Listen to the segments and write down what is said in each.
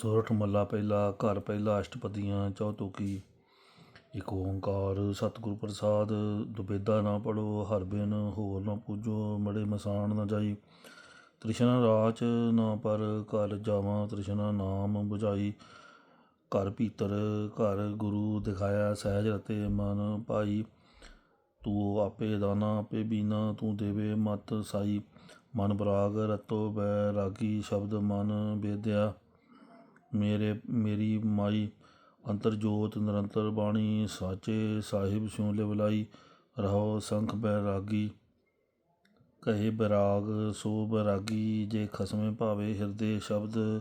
ਸੋਰਠ ਮੱਲਾ ਪਹਿਲਾ, ਘਰ ਪਹਿਲਾ, ਅਸ਼ਟਪਦੀਆਂ, ਚੌਤੁਕੀ। ਇਕ ਓੰਕਾਰ, ਸਤਿਗੁਰ ਪ੍ਰਸਾਦ, ਦੁਬੇਦਾ ਨਾ ਪੜੋ, ਹਰ ਬਿਨ ਹੋਰ ਨਾ ਪੂਜੋ, ਮੜੇ ਮਸਾਣ ਨਾ ਜਾਈ। ਤ੍ਰਿਸ਼ਨਾ ਰਾਚ ਨਾ ਪਰ ਘਰ ਜਾਵਾਂ, ਤ੍ਰਿਸ਼ਨਾ ਨਾਮ 부ਝਾਈ ਘਰ ਭੀਤਰ, ਘਰ ਗੁਰੂ ਦਿਖਾਇਆ, ਸਹਿਜ ਰਤੇ ਮਨ ਭਾਈ ਤੂੰ ਆਪੇ ਦਾਨਾ, ਆਪੇ ਬੀਨਾ, ਤੂੰ ਦੇਵੇ ਮਤ ਸਾਈ। ਮਨ ਬਰਾਗ, ਰਤੋ ਬੈ ਰਾਗੀ, ਸ਼ਬਦ ਮਨ ਬੇਦਿਆ ਮੇਰੇ, ਮੇਰੀ ਮਾਈ ਅੰਤਰ ਜੋਤ ਨਿਰੰਤਰ ਬਾਣੀ ਸਾਚੇ ਸਾਹਿਬ ਸਿਉ ਲਿਵਲਾਈ, ਰਹੋ ਸੰਖ ਬੈਰਾਗੀ ਕਹੇ ਬੈਰਾਗ ਸੋ ਬੈਰਾਗੀ, ਜੇ ਖਸਮੇ ਭਾਵੇ ਹਿਰਦੇ ਸ਼ਬਦ,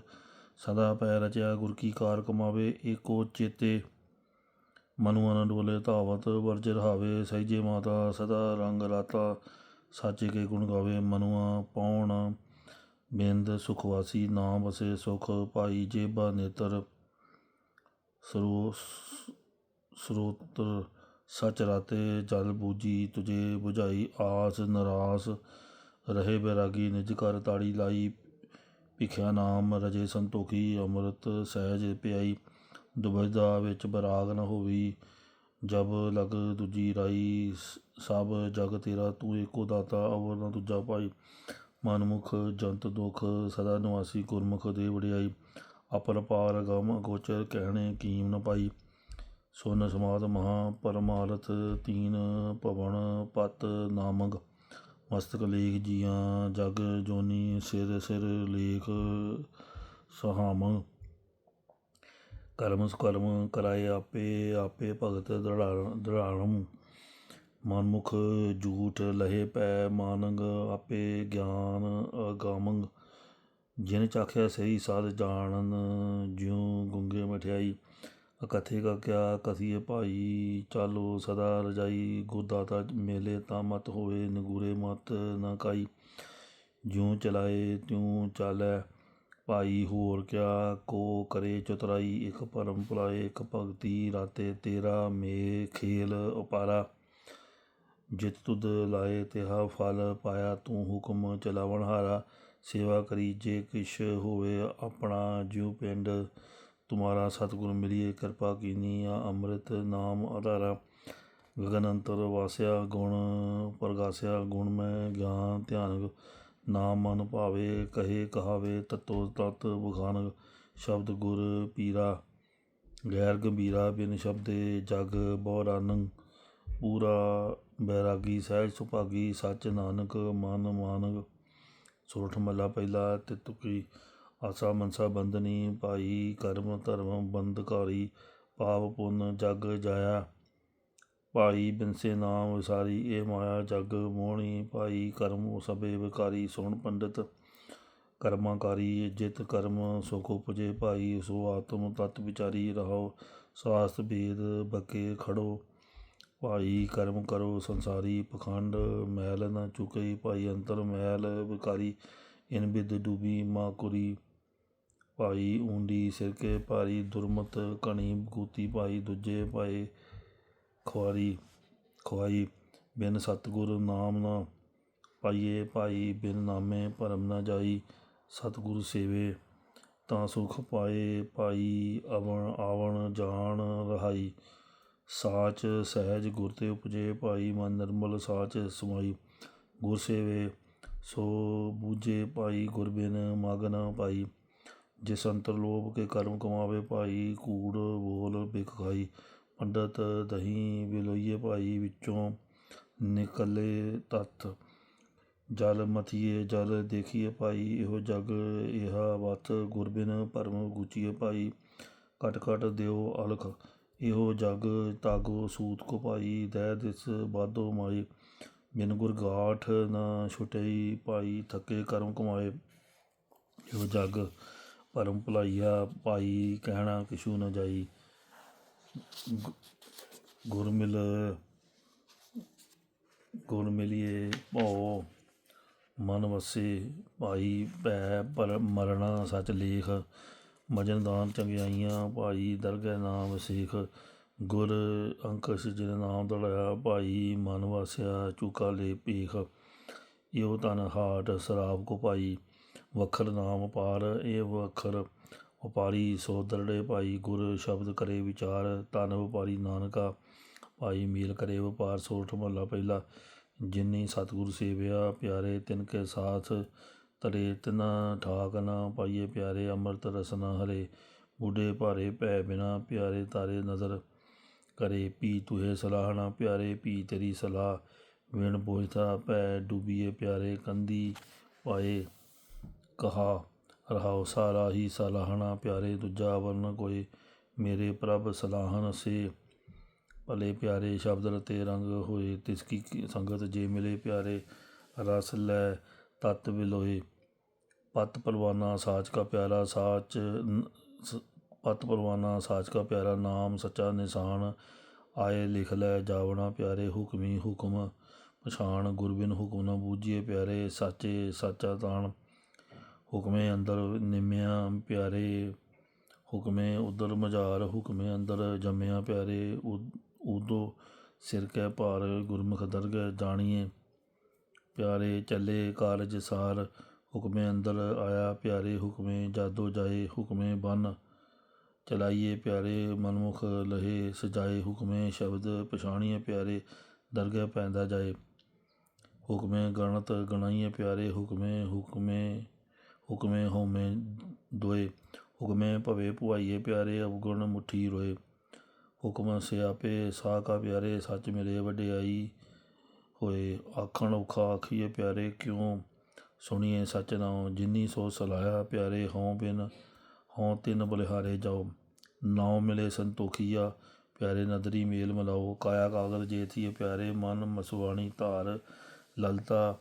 ਸਦਾ ਪੈ ਰਚਿਆ ਗੁਰ ਕੀ ਕਾਰ ਕਮਾਵੇ, ਏਕੋ ਚੇਤੇ ਮਨੁ ਅਨ ਡੋਲੇ ਧਾਵਤ, ਵਰਜ ਰਹਾਵੇ ਸਹਿਜੇ ਮਾਤਾ, ਸਦਾ ਰੰਗ ਰਾਤਾ, ਸਾਚੇ ਕੇ ਗੁਣ ਗਾਵੇ ਮਨੁਆ, ਪਾਉਣ ਬਿੰਦ ਸੁਖਵਾਸੀ ਨਾਮ ਵਸੇ ਸੁਖ ਪਾਈ ਜੇਬਾ ਨੇਤਰ ਸਰੋ ਸਰੋਤਰ ਸਚ ਰਾਤੇ ਜਲ ਬੂਜੀ ਤੁਝੇ 부ਝਾਈ ਆਸ ਨਰਾਸ ਰਹੇ ਬੈਰਾਗੀ ਨਿਜ ਕਰ ਤਾੜੀ ਲਾਈ ਭਿਖਿਆ ਨਾਮ ਰਜੇ ਸੰਤੋਖੀ ਅੰਮ੍ਰਿਤ ਸਹਿਜ ਪਿਆਈ ਦੁਬਿਧਾ ਵਿੱਚ ਬਰਾਗ ਨ ਹੋਵੀ ਜਬ ਲਗ ਦੂਜੀ ਰਾਈ ਸਭ ਜਗ ਤੇਰਾ ਤੂੰ ਏਕੋ ਦਾਤਾ ਅਵਰ ਨ ਦੂਜਾ ਪਾਈ ਮਨਮੁਖ, ਜੰਤ ਦੁਖ, ਸਦਾ ਨਿਵਾਸੀ ਗੁਰਮੁਖ ਦੇ ਵਡਿਆਈ ਅਪਰ ਪਾਰ ਗਮ ਅਗੋਚਰ ਕਹਿਣੇ ਕੀਮ ਨ ਪਾਈ। ਸੁਨ ਸਮਾਦ ਮਹਾ ਪਰਮਾਰਥ ਤੀਨ ਭਵਨ ਪਤ ਨਾਮੰਗ, ਮਸਤਕ ਲੇਖ ਜੀਆਂ ਜਗ ਜੋਨੀ ਸਿਰ ਸਿਰ ਲੇਖ ਸਹਾਮ। ਕਰਮ ਸੁਕਰਮ ਕਰਾਏ ਆਪੇ ਆਪੇ ਭਗਤ ਦ੍ਰਾੜਮ ਮਨਮੁਖ ਝੂਠ ਲਹੇ ਪੈ ਮਾਨੰਗ, ਆਪੇ ਗਿਆਨ ਅਗਾਮੰਗ। ਜਿਨ ਚਾਖਿਆ ਸਹੀ ਸਾਧ ਜਾਣਨ, ਜਿਉ ਗੁੰਗੇ ਮਠਿਆਈ। ਅਕਥੇ ਕਾ ਕਿਆ ਕਸੀਏ ਭਾਈ, ਚਾਲੋ ਸਦਾ ਰਜਾਈ। ਗੁਰਦਾਤਾ ਮੇਲੇ ਤਾਂ ਮਤ ਹੋਵੇ ਨਗੂਰੇ ਮਤ ਨਾ ਕਾਈ। ਜਿਉ ਚਲਾਏ ਤਿਉ ਚਾਲੈ, ਭਾਈ ਹੋਰ ਕਿਆ ਕੋ ਕਰੇ ਚਤਰਾਈ। ਇਕ ਪਰਮ ਭੁਲਾਏ, ਇਕ ਭਗਤੀ ਰਾਤੇ ਤੇਰਾ ਮੇ ਖੇਲ ਉਪਾਰਾ। ਜਿਤ ਤੁਧ ਲਾਏ ਤਿਹਾ ਫਲ ਪਾਇਆ ਤੂੰ ਹੁਕਮ ਚਲਾਵਣ ਹਾਰਾ। ਸੇਵਾ ਕਰੀ ਜੇ ਕਿਛ ਹੋਵੇ ਆਪਣਾ ਜਿਉ ਪਿੰਡ, ਤੁਮਾਰਾ ਸਤਿਗੁਰ ਮਿਲੀਏ ਕਿਰਪਾ ਕੀਨੀ ਆ ਅੰਮ੍ਰਿਤ ਨਾਮ ਆਧਾਰਾ ਗਗਨ ਅੰਤਰ ਵਾਸਿਆ, ਗੁਣ ਪ੍ਰਗਾਸਿਆ, ਗੁਣ ਮੈਂ ਗਿਆਨ ਧਿਆਨ ਨਾਮ ਮਨ ਭਾਵੇ, ਕਹੇ ਕਹਾਵੇ, ਤਤੋ ਤਤ ਬਖਾਨ ਸ਼ਬਦ ਗੁਰ ਪੀਰਾ, ਗੈਰ ਗੰਭੀਰਾ ਬਿਨ ਸ਼ਬਦੇ ਜਗ ਬਹੁਰਾਨੰ ਪੂਰਾ ਬੈਰਾਗੀ, ਸਹਿਜ ਸੁਭਾਗੀ, ਸੱਚ ਨਾਨਕ, ਮਨ ਮਾਨਗ। ਸੋਠ ਮੱਲਾ ਪਹਿਲਾ ਤੇ ਤੁਕੀ ਆਸਾ ਮਨਸਾ ਬੰਦਨੀ ਭਾਈ ਕਰਮ ਧਰਮ ਬੰਦਕਾਰੀ ਪਾਪ ਪੁੰਨ ਜਗ ਜਾਇਆ। ਭਾਈ ਬਿਨਸੇ ਨਾਮ ਵਿਸਾਰੀ, ਇਹ ਮਾਇਆ ਜਗ ਮੋਹਣੀ। ਭਾਈ ਕਰਮ ਸਭੇ ਵਿਕਾਰੀ, ਸੁਣ ਪੰਡਿਤ ਕਰਮਾਕਾਰੀ, ਜਿਤ ਕਰਮ ਸੁਖ ਉਪਜੇ। ਭਾਈ ਸੋ ਆਤਮ ਤਤ ਵਿਚਾਰੀ ਰਹੋ ਸਾਸਤ ਭੇਦ ਬਕੇ ਖੜੋ। ਭਾਈ ਕਰਮ ਕਰੋ ਸੰਸਾਰੀ ਪਖੰਡ ਮੈਲ ਨਾ ਚੁਕਈ ਭਾਈ ਅੰਤਰ ਮੈਲ ਵਿਕਾਰੀ ਇਨ ਬਿਦ ਡੂਬੀ ਮਾ ਕੁਰੀ। ਭਾਈ ਊਂਡੀ ਸਿਰ ਕੇ ਭਾਰੀ ਦੁਰਮਤ, ਕਣੀ ਗੂਤੀ ਭਾਈ ਦੂਜੇ ਭਾਈ ਖੁਆਰੀ। ਖੁਆਈ, ਬਿਨ ਸਤਗੁਰ ਨਾਮ ਨਾ ਪਾਈਏ ਭਾਈ, ਬਿਨ ਨਾਮੇ ਭਰਮ ਨਾ ਜਾਈ। ਸਤਗੁਰ ਸੇਵੇ, ਤਾਂ ਸੁਖ ਪਾਏ ਭਾਈ, ਅਵਣ ਆਵਣ ਜਾਣ ਰਹਾਈ। ਸਾਚ ਸਹਿਜ ਗੁਰ ਤੇ ਉਪਜੇ ਭਾਈ ਮਨ ਨਿਰਮਲ ਸਾਚ ਸਮਾਈ। ਗੁਰ ਸੇਵੇ, ਸੋ ਬੂਝੇ ਭਾਈ ਗੁਰਬਿਨ ਮਗਨ ਭਾਈ ਜਿਸ ਅੰਤਰ ਲੋਭ ਕੇ ਕਰਮ ਕਮਾਵੇ ਭਾਈ, ਕੂੜ ਬੋਲ ਬਿਕ ਪੰਡਤ ਦਹੀਂ ਬਿਲੋਈਏ ਭਾਈ, ਵਿੱਚੋਂ ਨਿਕਲੇ ਤਤ ਜਲ ਮਥੀਏ, ਜਲ ਦੇਖੀਏ ਭਾਈ, ਇਹੋ ਜਗ ਇਹਾ ਵਤ। ਗੁਰਬਿਨ ਪਰਮ ਗੁਚੀਏ ਭਾਈ। ਕਟ ਕਟ ਦਿਓ ਅਲਖ। ਇਹੋ ਜਗ ਤਾਗੋ ਸੂਤ ਕੋ ਭਾਈ ਦੈ ਦਿਸ ਬਾਦੋ ਮਾਈ। ਬਿਨ ਗੁਰ ਗਾਠ ਨਾ ਛੁਟਈ ਭਾਈ, ਥੱਕੇ ਕਰਮ ਕਮਾਏ। ਇਹੋ ਜਗ ਪਰਮ ਭਲਾਈਆ ਭਾਈ, ਕਹਿਣਾ ਕਿਛੂ ਨਾ ਜਾਈ। ਗੁਰ ਮਿਲ ਗੁਰ ਮਿਲੀਏ ਭਉ। ਮਨ ਵਸੇ ਭਾਈ, ਭੈ ਪਰ ਮਰਣਾ ਸਚ ਲੇਖ। ਮਜਨਦਾਨ ਚੰਗਿਆਈਆਂ ਭਾਈ ਦਰਗਹਿ ਨਾਮ ਸੇਖ ਗੁਰ ਅੰਕਸ਼ ਜਿਨ ਨਾਮ ਦੜਾਇਆ ਭਾਈ ਮਨ ਵਾਸਿਆ, ਚੁਕਾ ਲੇ ਭੇਖ। ਇਹੋ ਤਨ ਹਾਟ, ਸਰਾਬ ਕੋ ਭਾਈ, ਵਖਰ ਨਾਮ ਪਾਰ, ਇਹ ਵਖਰ ਵਪਾਰੀ, ਸੋ ਦਰੜੇ ਭਾਈ, ਗੁਰ ਸ਼ਬਦ ਕਰੇ ਵਿਚਾਰ, ਧਨ ਵਪਾਰੀ ਨਾਨਕਾ, ਭਾਈ ਮੇਲ ਕਰੇ ਵਪਾਰ, ਸੋਠ ਮਹੱਲਾ ਪਹਿਲਾ। ਜਿਨੀ ਸਤਿਗੁਰ ਸੇਵਿਆ, ਪਿਆਰੇ ਤਿਨ ਕੇ ਸਾਥ ਤਰੇ ਤਿਨਾ ਠਾਕ ਨਾ ਪਾਈਏ ਪਿਆਰੇ ਅੰਮ੍ਰਿਤ ਰਸਨਾ ਹਰੇ, ਬੁੱਢੇ ਭਾਰੇ ਭੈ ਬਿਨਾ ਪਿਆਰੇ ਤਾਰੇ ਨਜ਼ਰ ਕਰੇ, ਪੀ ਤੁਹੇ ਸਲਾਹਣਾ ਪਿਆਰੇ, ਪੀ ਤੇਰੀ ਸਲਾਹ, ਵਿਣ ਬੋਝਤਾ ਭੈ ਡੁਬੀਏ ਪਿਆਰੇ ਕੰਦੀ ਪਾਏ, ਕਹਾ ਰਹਾਉ ਸਾਰਾ ਹੀ ਸਲਾਹਣਾ ਪਿਆਰੇ, ਦੂਜਾ ਵਰਨ ਕੋਈ ਮੇਰੇ ਪ੍ਰਭ ਸਲਾਹਨ ਸੇ। ਭਲੇ ਪਿਆਰੇ ਸ਼ਬਦ ਰਤੇ ਰੰਗ ਹੋਏ, ਤਿਸ ਕੀ ਸੰਗਤ ਜੇ ਮਿਲੇ ਪਿਆਰੇ, ਰਸ ਲੈ ਤਤ ਵਿਲੋਏ ਪਤ ਪਰਵਾਨਾ ਸਾਚ ਕਾ ਪਿਆਰਾ ਸਾਚ, ਨ- ਪਤ ਪਰਵਾਨਾ ਸਾਚ ਕਾ ਪਿਆਰਾ ਨਾਮ ਸੱਚਾ ਨਿਸ਼ਾਨ। ਆਏ ਲਿਖ ਲੈ ਜਾਵਣਾ ਪਿਆਰੇ ਹੁਕਮੀ ਹੁਕਮ। ਪਛਾਣ ਗੁਰਬਿਨ ਹੁਕਮ ਨਾ ਬੂਝੀਏ ਪਿਆਰੇ ਸਾਚੇ ਸਾਚਾ ਤਾਣ। ਹੁਕਮੇ ਅੰਦਰ ਨਿਮਿਆ ਪਿਆਰੇ, ਹੁਕਮੇ ਉਦਰ ਮਜ਼ਾਰ ਹੁਕਮੇ ਅੰਦਰ ਜੰਮਿਆ ਪਿਆਰੇ, ਉਦੋਂ ਸਿਰ ਕੈ ਭਾਰ, ਗੁਰਮੁਖ ਦਰਗਹਿ ਜਾਣੀਏ। ਪਿਆਰੇ ਚੱਲੇ ਕਾਰਜ ਸਾਰ, ਹੁਕਮੇ ਅੰਦਰ ਆਇਆ ਪਿਆਰੇ ਹੁਕਮੇ, ਜਾਦੋ ਜਾਏ ਹੁਕਮੇ ਬਨ। ਚਲਾਈਏ ਪਿਆਰੇ ਮਨਮੁਖ ਲਹੇ, ਸਜਾਏ ਹੁਕਮੇ ਸ਼ਬਦ ਪਛਾਣੀਏ ਪਿਆਰੇ, ਦਰਗਹਿ ਪੈਂਦਾ ਜਾਏ। ਹੁਕਮੇ ਗਣਤ ਗਣਾਈਏ ਪਿਆਰੇ, ਹੁਕਮੇ ਹੁਕਮੇ ਹੁਕਮੇ ਹੋਮੇ ਦੋਏ। ਹੁਕਮੇ ਭਵੇ ਪੁਆਈਏ ਪਿਆਰੇ, ਅਵਗੁਣ ਮੁਠੀ ਰੋਏ। ਹੁਕਮ ਸਿਆਪੇ ਸਾਕਾ ਪਿਆਰੇ, ਸੱਚ ਮਿਲੇ ਵਡਿਆਈ ਹੋਏ, ਆਖਣ ਔਖਾ ਆਖੀਏ ਪਿਆਰੇ ਕਿਉਂ ਸੁਣੀਏ ਸੱਚ ਨਾਉ? ਜਿਨੀ ਸੋ ਸਲਾਇਆ, ਪਿਆਰੇ ਹਉ ਬਿਨ ਹਉ ਤਿਨ ਬਲਿਹਾਰੇ ਜਾਓ। ਨਾਉ ਮਿਲੇ ਸੰਤੋਖੀਆ, ਪਿਆਰੇ ਨਦਰੀ ਮੇਲ ਮਿਲਾਓ। ਕਾਇਆ ਕਾਗਲ ਜੇਥੀਏ ਪਿਆਰੇ ਮਨ ਮਸਵਾਣੀ ਧਾਰ। ਲਲਤਾ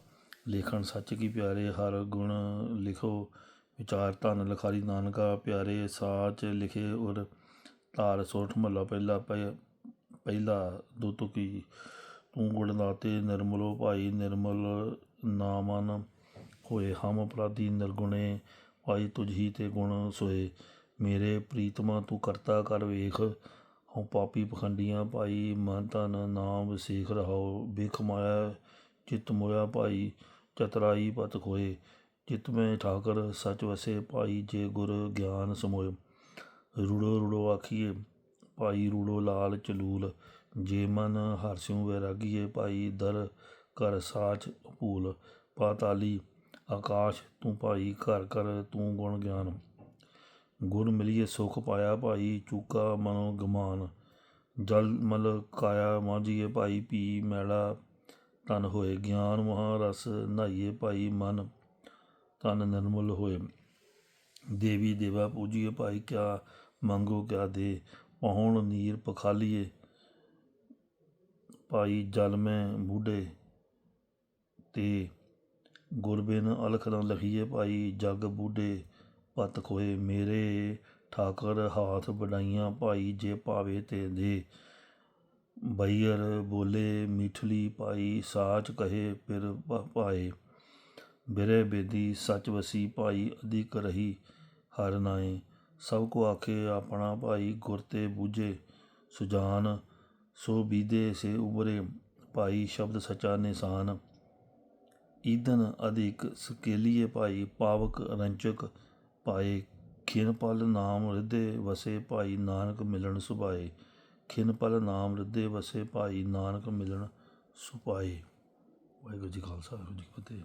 ਲੇਖਣ ਸੱਚ ਕੀ ਪਿਆਰੇ, ਹਰ ਗੁਣ ਲਿਖੋ। ਵਿਚਾਰ ਧਨ ਲਖਾਰੀ ਨਾਨਕਾ, ਪਿਆਰੇ ਸਾਚ ਲਿਖੇ ਉਰ ਧਾਰ। ਸੋਠ ਮਹੱਲਾ ਪਹਿਲਾ ਪਹਿ- ਪਹਿਲਾ ਦੋ ਤੁਕੀ ਤੂੰ ਗੁਣ ਦਾਤੇ ਨਿਰਮਲੋ ਭਾਈ ਨਿਰਮਲ ਨਾਮਨ ਹੋਏ, ਹਮ ਅਪਰਾਧੀ ਨਿਰਗੁਣੇ ਭਾਈ ਤੁਝੀ ਤੇ ਗੁਣ ਸੋਏ। ਮੇਰੇ ਪ੍ਰੀਤਮਾ ਤੂੰ ਕਰਤਾ ਕਰ ਵੇਖ, ਹਉ ਪਾਪੀ ਪਖੰਡੀਆਂ ਭਾਈ ਮਨ ਤਨ ਨਾਮ ਸਿੱਖ ਰਹਾਓ ਬਿਖ ਮਾਇਆ ਚਿਤ ਮੋਇਆ ਭਾਈ ਚਤਰਾਈ ਪਤ ਖੋਏ। ਚਿਤ ਮੈਂ ਠਾਕਰ ਸਚ ਵਸੇ ਭਾਈ ਜੇ ਗੁਰ ਗਿਆਨ ਸਮੋਏ। ਰੂੜੋ ਰੂੜੋ ਆਖੀਏ, ਭਾਈ ਰੂੜੋ ਲਾਲ ਚਲੂਲ ਜੇ ਮਨ ਹਰਸਿਉ ਵੈਰਾਗੀਏ ਭਾਈ ਦਰ ਕਰ ਸਾਚ ਭੂਲ। ਪਾਤਾਲੀ, ਆਕਾਸ਼ ਤੂੰ ਭਾਈ ਘਰ ਕਰ ਤੂੰ ਗੁਣ ਗਿਆਨ। ਗੁਰ ਮਿਲੀਏ ਸੁਖ ਪਾਇਆ ਭਾਈ, ਚੂਕਾ ਮਨੋ ਗਮਾਨ। ਜਲ ਮਲ ਕਾਇਆ ਮਾਝੀਏ ਭਾਈ ਪੀ ਮੈਲਾ ਤਨ ਹੋਏ ਗਿਆਨ, ਮਹਾ ਰਸ ਨਹਾਈਏ ਭਾਈ ਮਨ। ਤਨ ਨਿਰਮਲ ਹੋਏ। ਦੇਵੀ ਦੇਵਾ ਪੂਜੀਏ ਭਾਈ, ਕਿਆ ਮੰਗੋ ਕਿਆ ਦੇ। ਪਹੁਣ ਨੀਰ ਪਖਾਲੀਏ। ਭਾਈ ਜਲ ਮੈਂ ਬੂਢੇ ਤੇ ਗੁਰਬਿਨ ਅਲਖ ਨਾ ਲਖੀਏ ਭਾਈ ਜਗ ਬੂਢੇ, ਪਤ ਖੋਏ ਮੇਰੇ ਠਾਕਰ ਹਾਥ ਵਡਾਈਆਂ ਭਾਈ ਜੇ ਭਾਵੇ ਤੇ ਦੇ ਬਈਰ ਬੋਲੇ ਮਿਠਲੀ ਭਾਈ ਸਾਚ ਕਹੇ ਫਿਰ ਭਾਏ। ਬਿਰੇ ਬੇਦੀ ਸਚ ਵਸੀ ਭਾਈ ਅਧਿਕ ਰਹੀ ਹਰ ਨਾਏ। ਸਭ ਕੋ ਆਖੇ ਆਪਣਾ ਭਾਈ ਗੁਰ ਤੇ ਬੂਝੇ। ਸੁਜਾਨ ਸੋ ਬੀਦੇ ਸੇ ਉਬਰੇ ਭਾਈ ਸ਼ਬਦ ਸਚਾ ਨਿਸ਼ਾਨ। ਈਦਨ ਅਧਿਕ ਸਕੇਲੀਏ ਭਾਈ ਪਾਵਕ ਰੰਚਕ ਪਾਏ ਖਿਨਪਲ ਨਾਮ ਰਿਦੇ ਵਸੇ ਭਾਈ ਨਾਨਕ ਮਿਲਣ ਸੁਭਾਏ। ਖਿਨਪਲ ਨਾਮ ਰਿਦੇ ਵਸੇ ਭਾਈ ਨਾਨਕ ਮਿਲਣ ਸੁਪਾਏ ਵਾਹਿਗੁਰੂ ਜੀ ਖਾਲਸਾ, ਵਾਹਿਗੁਰੂ ਜੀ ਫਤਿਹ।